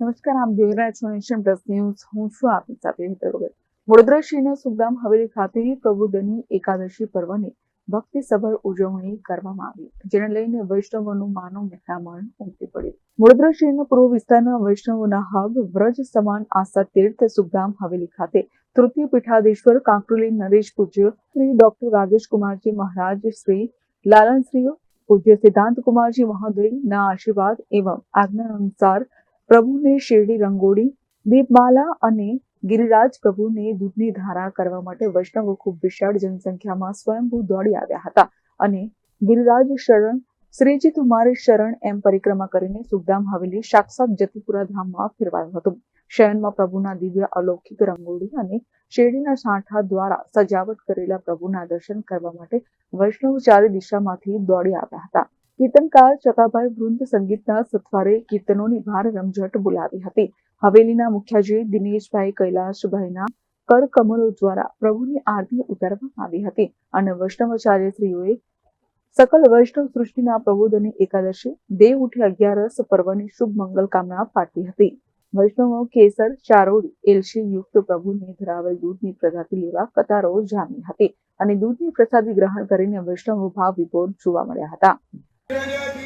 નમસ્કાર, આપ જોઈ રહ્યા છો નેશન પ્લસ ન્યૂઝ. હું છું આપની સાથે હેતલ વડોદરા શહેરના સુખધામ હવેલી ખાતે પ્રબુદ્ધની એકાદશી પર્વની ભક્તિસભર ઉજવણી કરવામાં આવી. જેને લઈને વૈષ્ણવોનું માનવ મહેરામણ ઉમટી પડ્યું. વડોદરા શહેરના પૂર્વ વિસ્તારના વૈષ્ણવોના હબ વ્રજ સમાન આસ્થા તીર્થ સુખધામ હવેલી ખાતે તૃતીય પીઠાધીશ્વર, કાંકરુલી નરેશ પૂજ્ય શ્રી ડોક્ટર રાજેશ કુમારજી મહારાજ, શ્રી લાલનશ્રીઓ પૂજ્ય સિદ્ધાંત કુમારજી મહોદયના આશીર્વાદ એવં આજ્ઞા અનુસાર પ્રભુને શેરડી રંગોળી, દીપમાલા અને ગિરિરાજ પ્રભુને દૂધની ધારા કરવા માટે વૈષ્ણવો ખૂબ વિશાળ જનસંખ્યામાં સ્વયંભૂ દોડી આવ્યા હતા અને ગિરિરાજ શરણ, શ્રીજી તુમારે શરણ એમ પરિક્રમા કરીને સુખધામ હવેલી સાક્ષાત જતીપુરા ધામમાં ફેરવાયું હતું. શયનમાં પ્રભુના દિવ્ય અલૌકિક રંગોળી અને શેરડીના સાંઠા દ્વારા સજાવટ કરેલા પ્રભુના દર્શન કરવા માટે વૈષ્ણવ ચારે દિશામાંથી દોડી આવ્યા હતા. કીર્તનકાર ચકાભાઈ વૃંદ સંગીતના સથવારે કીર્તનોની ભાર રમઝટ બોલાવી હતી. હવેલીના મુખ્યજી દિનેશભાઈ કૈલાશભાઈના કર કમલો દ્વારા પ્રભુની આરતી ઉતારવામાં આવી હતી અને વૈષ્ણવાચાર્યશ્રીઓએ સકલ વૈષ્ણવ સૃષ્ટિના પ્રબોધની એકાદશી, દેવ ઉઠી અગિયારસ પર્વની શુભ મંગલ કામના પાઠવી હતી. વૈષ્ણવો કેસર, ચારોળી, એલશી યુક્ત પ્રભુને ધરાવેલ દૂધની પ્રસાદી લેવા કતારો જામી હતી અને દૂધની પ્રસાદી ગ્રહણ કરીને વૈષ્ણવો ભાવ વિભોર જોવા મળ્યા હતા. Iyo.